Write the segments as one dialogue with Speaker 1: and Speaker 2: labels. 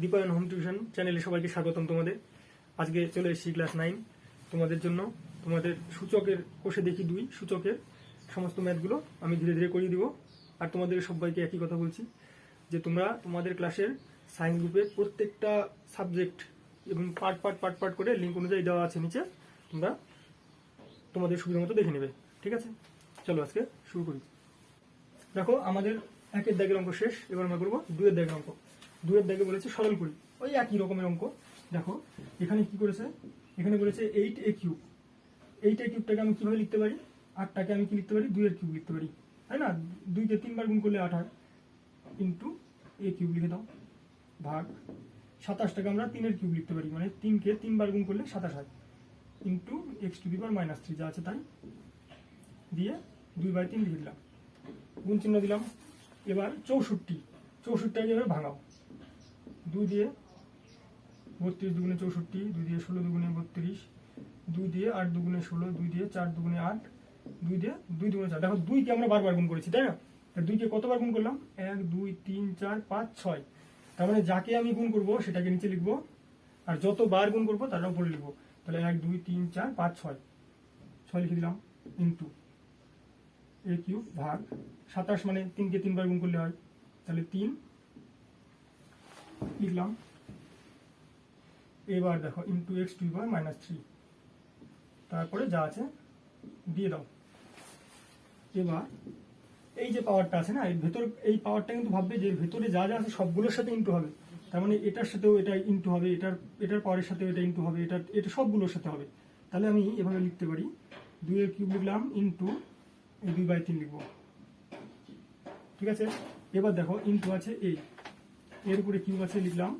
Speaker 1: Dipayan home tuition চ্যানেলে সবাইকে স্বাগতম তোমাদের। আজকে চলে এসেছি ক্লাস নাইন। তোমাদের জন্য তোমাদের সূচকের কোষে দেখি দুই, সূচকের সমস্ত ম্যাথগুলো আমি ধীরে ধীরে করিয়ে দিব। আর তোমাদের সবাইকে একই কথা বলছি, যে তোমরা তোমাদের ক্লাসের সায়েন্স গ্রুপের প্রত্যেকটা সাবজেক্ট এবং পার্ট পার্ট পার্ট পার্ট করে লিঙ্ক অনুযায়ী দেওয়া আছে নিচে, তোমরা তোমাদের সুবিধা মতো দেখে নেবে। ঠিক আছে? চলো আজকে শুরু করি। দেখো, আমাদের একের দাগের অঙ্ক শেষ, এবার আমরা করব দুয়ের দাগের অঙ্ক। দুয়ের দাগে বলেছে সরল করি ওই একই রকমের অঙ্ক। দেখো, এখানে কি করেছে? এখানে বলেছে eight a cube eight a কিউবটাকে আমি কীভাবে লিখতে পারি? আটটাকে আমি কি লিখতে পারি? দুইয়ের কিউব লিখতে পারি। তাই না? দুইকে তিনবার গুণ করলে আট হয়। ইন্টু এ কিউব লিখে দাও। ভাগ। সাতাশটাকে আমরা তিনের কিউব লিখতে পারি। মানে তিনকে তিনবার গুণ করলে সাতাশ হয়। Into x to the minus three যা আছে তাই। দিয়ে দুই বাই তিন লিখে দিলাম। গুণ চিহ্ন দিলাম। এবার চৌষট্টি। চৌষট্টিটাকে এবার ভাঙাও। দুই দিয়ে বত্রিশ দুগুণে চৌষট্টি, দুই দিয়ে ষোলো দুগুণে বত্রিশ, দুই দিয়ে আট দুগুণে ষোলো, দুই দিয়ে চার দুগুণে আট, দুই দিয়ে দুই দুগুণে চার। দেখো দুইকে আমরা বারবার গুণ করেছি, তাই না? দুইকে কতবার গুণ করলাম? এক, দুই, তিন, চার, পাঁচ, ছয়। তার মানে যাকে আমি গুণ করব, সেটাকে নিচে লিখব। আর যত বার গুণ করব, তার উপরে লিখব। তাহলে এক, দুই, তিন, চার, পাঁচ, ছয়। ছয় লিখে দিলাম, ইন্টু এ কিউব ভাগ সাতাশ মানে তিনকে তিনবার গুণ করলে হয়। তাহলে তিন লিখলাম। এবার দেখো into x to power minus three তারপরে যা আছে দিয়ে দাও। এবার এই যে পাওয়ারটা আছে না, এর ভেতর, এই পাওয়ারটা কিন্তু ভাববে যে ভেতরে যা যা আছে সবগুলোর সাথে ইন্টু হবে। তার মানে এটার সাথেও এটা ইন্টু হবে, এটার এটার পাওয়ারের সাথেও এটা ইন্টু হবে, এটা এটা সবগুলোর সাথে হবে। তাহলে আমি এভাবে লিখতে পারি। দুইয়ের কিউব লিখলাম ইন্টু এই দুই বাই তিন লিখব। ঠিক আছে? এবার দেখো ইন্টু আছে এই এর উপরে কিউব আছে লিখলাম।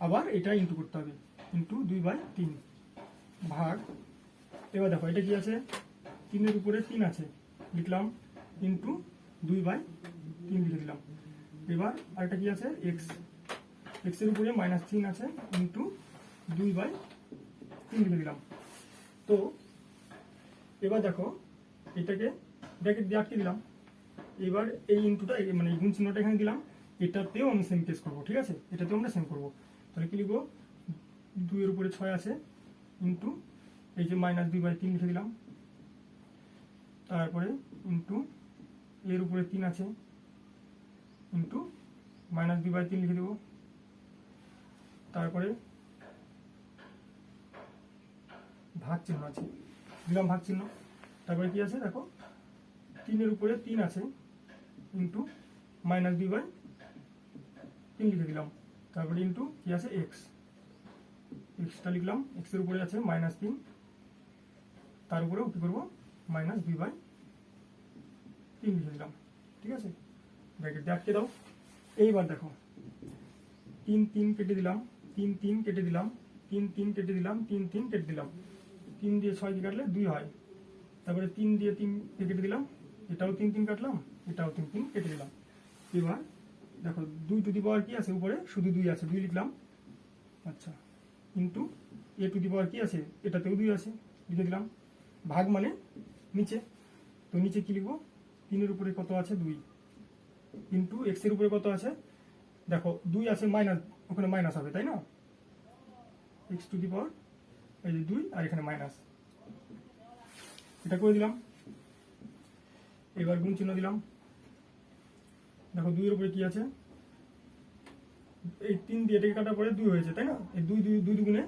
Speaker 1: আবার এটা ইন্টু করতে হবে। ইন্টু দুই বাই তিন ভাগ। এবার দেখো, এটা কি আছে? তিনের উপরে তিন আছে। লিখলাম ইন্টু দুই বাই তিন লিখে দিলাম। এবার আরেকটা কি আছে? এক্স এক্সের উপরে মাইনাস তিন আছে ইন্টু দুই বাই তিন লিখে দিলাম। তো, এবার দেখো, এটাকে ব্র্যাকেট দিয়ে আটকে দিলাম। এবার এই ইনটুটা মানে গুণ চিহ্নটা এখানে দিলাম। এটাতেও আমি সেম কেস করব, ঠিক আছে? এটাতেও আমরা সেম করব। তাহলে কি লিখব? দুইয়ের উপরে ছয় আছে ইন্টু এই যে মাইনাস দুই বাই তিন লিখে দিলাম। তারপরে ইন্টু এর উপরে তিন আছে ইন্টু মাইনাস দুই বাই তিন লিখে দেবো। তারপরে ভাগ চিহ্ন আছে, দিলাম ভাগ চিহ্ন। তারপরে কি আছে? দেখো, তিনের উপরে তিন আছে ইন্টু মাইনাস দুই বাই তিন লিখে দিলাম। তারপরে ইন্টু কি আছে? এক্স এক্সটা লিখলাম। এক্সের উপরে আছে মাইনাস তিন। তার উপরেও কি করব? মাইনাস দুই বাই তিন লিখে দিলাম। ঠিক আছে? ব্র্যাকেট আটকে দাও। এইবার দেখো। তিন তিন কেটে দিলাম। তিন তিন কেটে দিলাম। তিন তিন কেটে দিলাম। তিন তিন কেটে দিলাম। তিন দিয়ে ছয় দিয়ে কাটলে দুই হয়। তারপরে তিন দিয়ে তিন কেটে দিলাম। এটাও তিন তিন কাটলাম। এটাও তিন তিন কেটে দিলাম। এবার দেখো, দুই টু দি পাওয়ার কি আছে উপরে? শুধু দুই আছে, দুই লিখলাম। আচ্ছা কিন্তু এ টু দি পাওয়ার কি আছে? এটাতেও দুই আছে, লিখে দিলাম। ভাগ মানে নিচে। তো নিচে কি লিখব? তিনের উপরে কত আছে? দুই। কিন্তু এক্সের উপরে কত আছে? দেখো, দুই আছে মাইনাস ওখানে মাইনাস হবে, তাই না? এক্স টু দি পাওয়ার এই যে দুই, আর এখানে মাইনাস এটা করে দিলাম। এবার গুণ চিহ্ন দিলাম। দেখো দুইয়ের উপরে কি আছে? এই তিন দিয়ে এটাকে কাটার পরে দুই হয়েছে, তাই না? এই দুই দুই দুই দুগুণে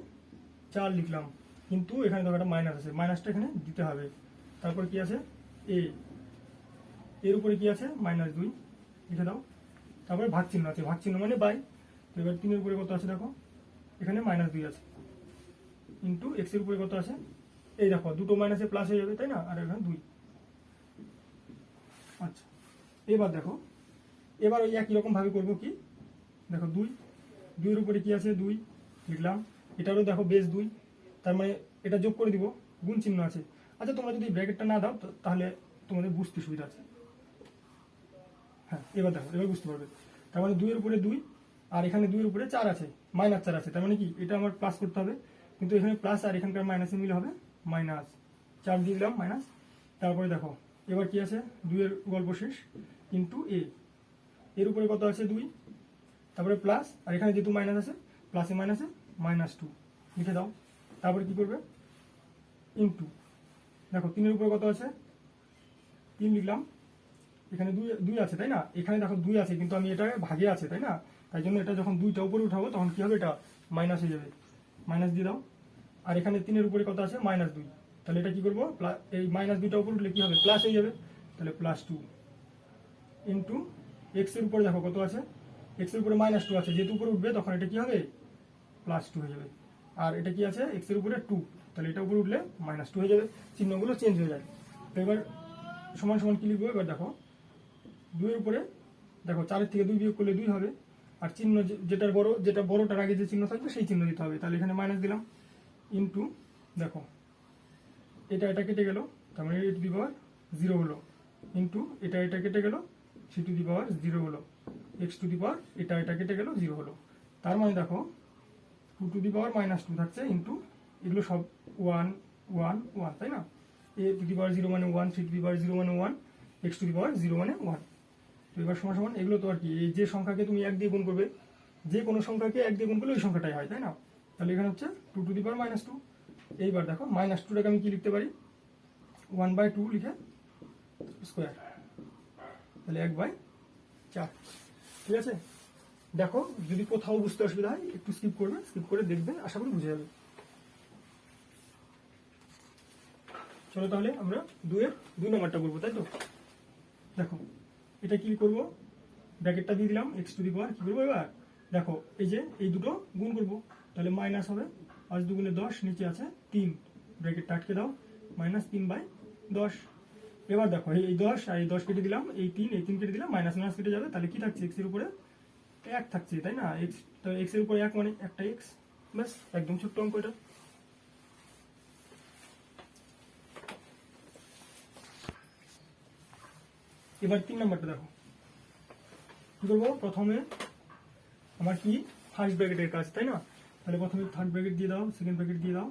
Speaker 1: চার লিখলাম। কিন্তু এখানে দেখো একটা মাইনাস আছে। মাইনাসটা এখানে দিতে হবে। তারপর কি আছে? এ এর উপরে কি আছে? মাইনাস দুই। লিখে দাও। তারপরে ভাগ চিহ্ন আছে। ভাগ চিহ্ন মানে বাই তো এবার তিনের উপরে কত আছে দেখো? এখানে মাইনাস দুই আছে। ইন্টু এক্সের উপরে কত আছে? এই দেখো, দুটো মাইনাসে প্লাস হয়ে যাবে, তাই না? আর এখানে দুই। আচ্ছা। এবার দেখো এবার ওই একই রকম ভাবে করব কি? দেখো দুই, দুইয়ের উপরে কি আছে? দুই, লিখলাম। এটারও দেখো বেশ দুই। তার মানে এটা যোগ করে দিব, গুণ চিহ্ন আছে। আচ্ছা তোমরা যদি ব্র্যাকেটটা না দাও তাহলে তোমাদের বুঝতে সুবিধা আছে। হ্যাঁ এবার দেখো, এবার বুঝতে পারবে। তার মানে দুইয়ের উপরে দুই, আর এখানে দুইয়ের উপরে চার আছে মাইনাস চার আছে। তার মানে কি? এটা আমার প্লাস করতে হবে। কিন্তু এখানে প্লাস আর এখানকার মাইনাসে মিলে হবে মাইনাস চার দিয়ে দিলাম মাইনাস তারপরে দেখো, এবার কি আছে? দুইয়ের গল্প শেষ ইন্টু এ এর উপরে কত আছে দুই? তারপরে প্লাস আর এখানে যেহেতু মাইনাস আছে প্লাসে মাইনাসে মাইনাস টু লিখে দাও। তারপরে কি করবে? ইন্টু দেখো, তিনের উপরে কত আছে? তিন লিখলাম। এখানে দুই দুই আছে, তাই না? এখানে দেখো দুই আছে, কিন্তু আমি এটা ভাগে আছে, তাই না? তাই জন্য এটা যখন দুইটা উপরে উঠাবো, তখন কি হবে? এটা মাইনাস হয়ে যাবে। মাইনাস দিয়ে দাও। আর এখানে তিনের উপরে কত আছে? মাইনাস দুই। তাহলে এটা কি করব? এই মাইনাস দুইটা উপরে উঠলে কি হবে? প্লাস হয়ে যাবে। তাহলে প্লাস টু ইন্টু এক্সের উপরে দেখো কত আছে? এক্সের উপরে মাইনাস টু আছে। যেহেতু উপরে উঠবে, তখন এটা কি হবে? প্লাস টু হয়ে যাবে। আর এটা কি আছে? এক্সের উপরে টু তাহলে এটা উপরে উঠলে মাইনাস টু হয়ে যাবে। চিহ্নগুলো চেঞ্জ হয়ে যায়। তো এবার সমান সমান কি লিখব? এবার দেখো। দুইয়ের উপরে দেখো, চারের থেকে দুই বিয়োগ করলে দুই হবে। আর চিহ্ন যেটার বড়, যেটা বড়টার আগে যে চিহ্ন থাকবে, সেই চিহ্ন দিতে হবে। তাহলে এখানে মাইনাস দিলাম। ইন্টু দেখো। এটা এটা কেটে গেল। তার মানে a to the power zero হলো। ইন্টু এটা এটা কেটে গেল। C to the power zero হলো। এক্স টু দি পাওয়ার, এটা এটা কেটে গেল, জিরো হলো। তার মানে দেখো, two to the power minus two থাকছে ইন্টু এগুলো সব ওয়ান ওয়ান ওয়ান তাই না? A to the power zero মানে one three to the power zero মানে one x to the power zero মানে ওয়ান তো এবার সমান সমান এগুলো তো আর কি, এই যে সংখ্যাকে তুমি এক দিয়ে গুণ করবে, যে কোনো সংখ্যাকে এক দিয়ে গুণ করলে ওই সংখ্যাটাই হয়, তাই না? তাহলে এখানে হচ্ছে two to the power minus two এইবার দেখো মাইনাস টুটাকে আমি কি লিখতে পারি? ওয়ান বাই টু লিখে স্কোয়ার তাহলে এক বাই চার। ঠিক আছে? দেখো, যদি কোথাও বুঝতে অসুবিধা হয়, একটু স্কিপ করবে স্কিপ করে দেখবে, আশা করি বুঝে যাবে। চলো তাহলে আমরা দুয়ের দুই নম্বরটা করব, তাই তো? দেখো, এটা কি করব? ব্র্যাকেটটা দিয়ে দিলাম এক্স টু দি পাওয়ার কি করব এবার? দেখো, এই যে, এই দুটো গুণ করব। তাহলে মাইনাস হবে, পাঁচ দুগুণে দশ, নিচে আছে তিন। ব্র্যাকেটটা আটকে দাও মাইনাস তিন বাই দশ। এবার দেখো, এই দশ আর এই দশ কেটে দিলাম, এই তিন এই তিন কেটে দিলাম মাইনাস মাইনাস কেটে যাবে, তাহলে কি থাকছে? এক্সের উপরে এক থাকছে, তাই না? এক্স তো এক্সের উপরে এক মানে একটা এক্স ব্যাস, একদম ছোট্ট অঙ্ক এটা। এবার তিন নাম্বারটা দেখো। কি করব? প্রথমে আমার কি? ফার্স্ট ব্র্যাকেটের কাজ, তাই না? তাহলে প্রথমে থার্ড ব্র্যাকেট দিয়ে দাও সেকেন্ড ব্র্যাকেট দিয়ে দাও।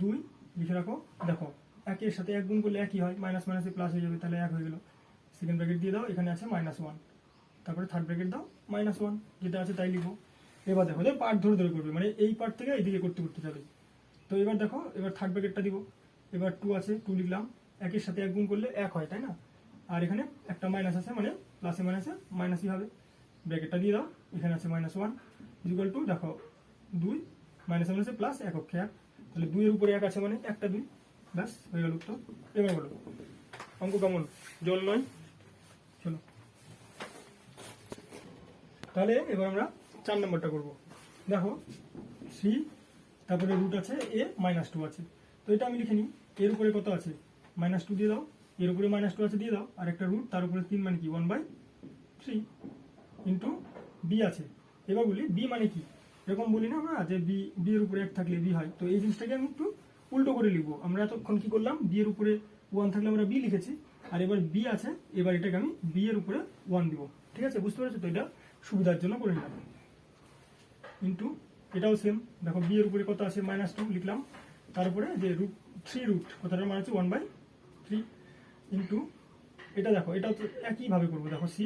Speaker 1: দুই, লিখে রাখো। দেখো একের সাথে এক গুণ করলে একই হয় মাইনাস মাইনাসে প্লাস হয়ে যাবে, তাহলে এক হয়ে গেল। সেকেন্ড ব্র্যাকেট দিয়ে দাও, এখানে আছে মাইনাস ওয়ান তারপরে থার্ড ব্র্যাকেট দাও মাইনাস ওয়ান যেটা আছে তাই লিখো। এবার দেখো যে পার্ট ধরে ধরে করবে মানে এই পার্ট থেকে এইদিকে করতে করতে যাবে। তো এবার দেখো, এবার থার্ড ব্র্যাকেটটা দিব। এবার টু আছে টু লিখলাম। একের সাথে এক গুণ করলে এক হয়, তাই না? আর এখানে একটা মাইনাস আছে মানে প্লাসে মাইনাসে মাইনাসই হবে। ব্র্যাকেটটা দিয়ে দাও, এখানে আছে মাইনাস ওয়ান ইকুয়াল টু দেখো, দুই মাইনাসে মাইনাসে প্লাস এক অক্ষে এক। তাহলে দুইয়ের উপরে এক আছে মানে একটা দুই। ব্যাস, হয়ে গেল উত্তর এবার বলো। অঙ্ক কেমন? জল নয়? চলো তাহলে এবার আমরা চার নম্বরটা করব। দেখো, থ্রি, তারপরে রুট আছে এ মাইনাস টু আছে। তো এটা আমি লিখে নিই। এর উপরে কত আছে? মাইনাস টু দিয়ে দাও। এর উপরে মাইনাস টু আছে, দিয়ে দাও। আর একটা রুট তার উপরে তিন মানে কি? One by three into b আছে। এবার বলি বি মানে কি? এরকম বলি না আমরা যে বি বি এর উপরে এক থাকলে বি হয়। তো এই জিনিসটাকে আমি একটু উল্টো করে লিখব। আমরা এতক্ষণ কি করলাম? বি এর উপরে ওয়ান থাকলে আমরা বি লিখেছি। আর এবার বি আছে, এবার এটাকে আমি বি এর উপরে ওয়ান দিব। ঠিক আছে? বুঝতে পেরেছ তো? এটা সুবিধার জন্য করে নিলাম। ইন্টু এটাও সেম দেখো বি এর উপরে কত আছে? মাইনাস টু লিখলাম। তারপরে যে রুট থ্রি রুট কথাটার মানে হচ্ছে ওয়ান বাই থ্রি ইন্টু এটা দেখো এটা তো একইভাবে করব। দেখো সি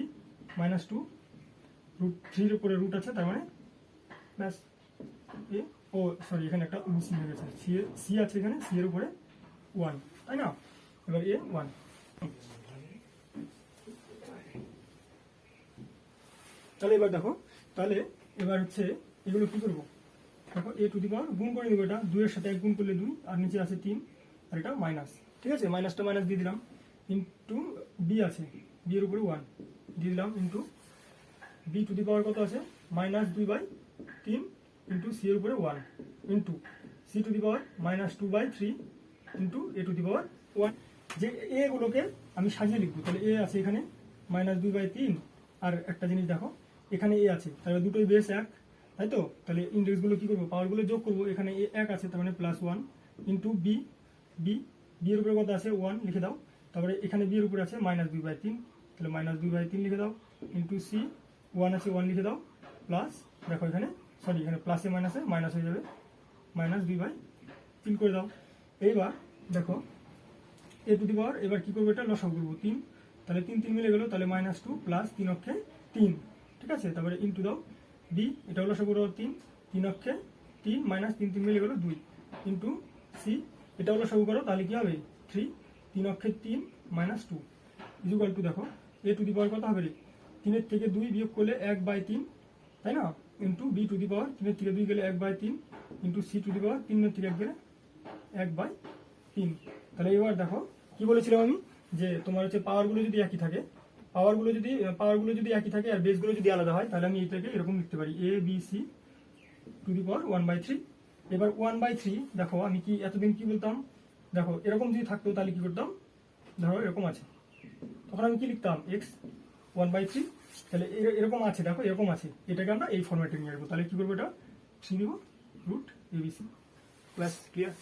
Speaker 1: মাইনাস টু রুট থ্রির উপরে রুট আছে, তার মানে ব্যাস। ও সরি এখানে একটা মিসিং হয়ে গেছে সি সি আছে এখানে সি এর উপরে ওয়ান তাই না? এবার এ ওয়ান তাহলে এবার দেখো, তাহলে এবার হচ্ছে এগুলো কি করব? দেখো এ টু দি পাওয়ার গুণ করে দেবো এটা। দুইয়ের সাথে এক গুণ করলে দুই, আর নিচে আছে তিন, আর এটা মাইনাস ঠিক আছে? মাইনাসটা মাইনাস দিয়ে দিলাম। ইন্টু বি আছে। বি এর উপরে ওয়ান দিয়ে দিলাম into b to the power কত আছে? মাইনাস দুই বাই তিন। ইন্টু সি এর উপরে one into C to the power minus two by three into A to the power one যে এগুলোকে আমি সাজিয়ে লিখব, তাহলে এ আছে এখানে মাইনাস দুই বাই তিন। আর একটা জিনিস দেখো, এখানে এ আছে, তাহলে দুটোই বেস এক, তাই তো? তাহলে ইন্ডেক্সগুলো কি করব? পাওয়ারগুলো যোগ করব, এখানে এ এক আছে, তার মানে plus one into B B B এর উপরে কত আছে? ওয়ান লিখে দাও। তারপরে এখানে বি এর উপরে আছে মাইনাস দুই বাই তিন। তাহলে মাইনাস দুই বাই তিন লিখে দাও ইন্টু সি ওয়ান আছে ওয়ান লিখে দাও প্লাস দেখো এখানে সরি এখানে প্লাসে মাইনাসে মাইনাস হয়ে যাবে। মাইনাস দুই বাই তিন করে দাও। এইবার দেখো এ টু দি পাওয়ার এবার কী করব এটা? লসাগু করব তিন। তাহলে তিন তিন মিলে গেলো, তাহলে মাইনাস টু প্লাস তিন অক্ষে তিন। ঠিক আছে? তারপরে ইন্টু দাও। বি এটা লসাগু দাও তিন। তিন অক্ষে তিন মাইনাস তিন তিন মিলে গেলো দুই। ইন্টু সি এটা হলো সবু করো, তাহলে কী হবে? থ্রি তিন অক্ষে তিন মাইনাস টু ইজুকাল টু দেখো এ টু দি পাওয়ার কত হবে রে? তিনের থেকে দুই বিয়োগ করলে এক বাই তিন। তাই না? Into B to the power তিনের থেকে দুই গেলে এক বাই তিন into C to the power তিনের থেকে এক গেলে এক বাই তিন। তাহলে এবার দেখো, কি বলেছিলাম আমি? যে তোমার হচ্ছে পাওয়ারগুলো যদি একই থাকে পাওয়ারগুলো যদি পাওয়ারগুলো যদি একই থাকে আর বেসগুলো যদি আলাদা হয়, তাহলে আমি এটাকে এরকম লিখতে পারি A B C to the power one by three এবার ওয়ান বাই থ্রি দেখো আমি কি এতদিন কি বলতাম? দেখো, এরকম যদি থাকতো তাহলে কি করতাম? ধরো এরকম আছে। তখন আমি কি লিখতাম? এক্স ওয়ান বাই থ্রি তাহলে এর- এরকম আছে, দেখো, এরকম আছে। এটাকে আমরা এই ফর্মেটে নিয়ে আসব। তাহলে কী করব এটা? থ্রি দিব রুট এবিসি ক্লাস ক্লিয়ার